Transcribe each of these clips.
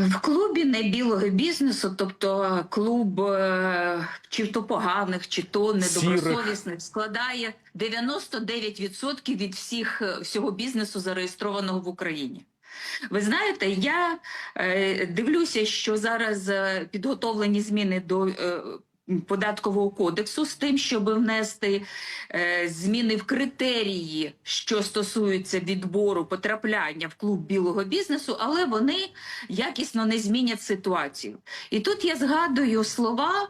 В клубі не білого бізнесу, тобто клуб е, чи то поганих, чи то недобросовісних, складає 99% від всіх е, всього бізнесу, зареєстрованого в Україні. Ви знаєте, я е, дивлюся, що зараз підготовлені зміни до податкового кодексу з тим, щоб внести е, зміни в критерії, що стосуються відбору потрапляння в клуб білого бізнесу, але вони якісно не змінять ситуацію. І тут я згадую слова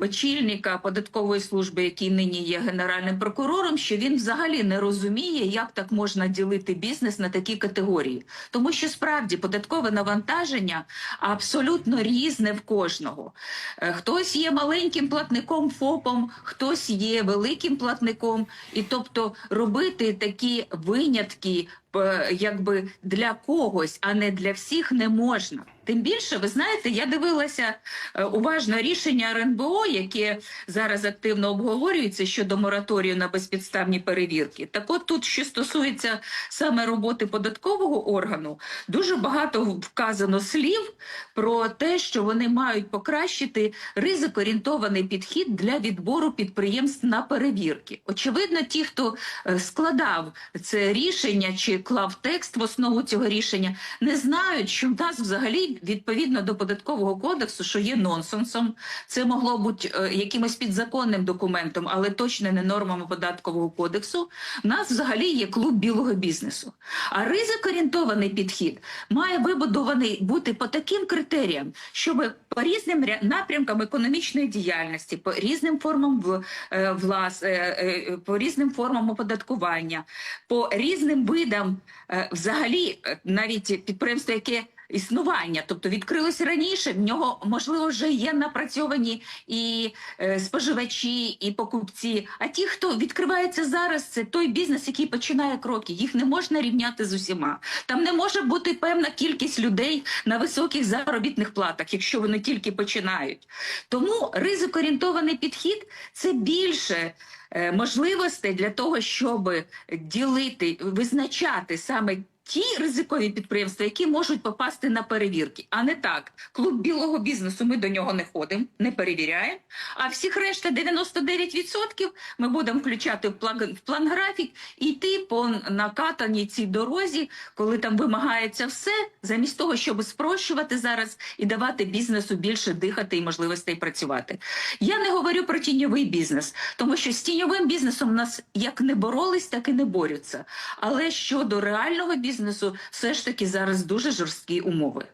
очільника податкової служби, який нині є генеральним прокурором, що він взагалі не розуміє, як так можна ділити бізнес на такі категорії, тому що справді податкове навантаження абсолютно різне в кожного. Е, Хтось є маленьким платником ФОПом, хтось є великим платником, і тобто робити такі винятки. Е, Якби для когось, а не для всіх, не можна. Тим більше, ви знаєте, я дивилася е, уважно рішення РНБО, яке зараз активно обговорюється щодо мораторію на безпідставні перевірки. Так от тут, що стосується саме роботи податкового органу, дуже багато вказано слів про те, що вони мають покращити ризик-орієнтований підхід для відбору підприємств на перевірки. Очевидно, ті, хто е, складав це рішення чи клав текст в основу цього рішення, не знають, що в нас взагалі відповідно до податкового кодексу, що є нонсенсом, це могло бути е, якимось підзаконним документом, але точно не нормами податкового кодексу. У нас взагалі є клуб білого бізнесу. А ризик-орієнтований підхід має вибудований бути по таким критеріям, щоб по різним напрямкам економічної діяльності, по різним формам е, влас, е, по різним формам оподаткування, по різним видам взагалі е, навіть підприємство, яке існування, тобто відкрилось раніше, в нього можливо вже є напрацьовані і е, споживачі, і покупці. А ті, хто відкривається зараз, це той бізнес, який починає кроки. Їх не можна рівняти з усіма. Там не може бути певна кількість людей на високих заробітних платах, якщо вони тільки починають. Тому ризик-орієнтований підхід це більше. е, Можливостей для того, щоб ділити, визначати саме ті ризикові підприємства, які можуть попасти на перевірки, а не так. Клуб білого бізнесу ми до нього не ходимо, не перевіряємо. А всіх решта 99% ми будемо включати в план, в план графік і йти по накатаній цій дорозі, коли там вимагається все, замість того, щоб спрощувати зараз і давати бізнесу більше дихати і можливостей працювати. Я не говорю про тіньовий бізнес, тому що з тіньовим бізнесом нас як не боролись, так і не борються. Але щодо реального бізнесу, все ж таки зараз дуже жорсткі умови.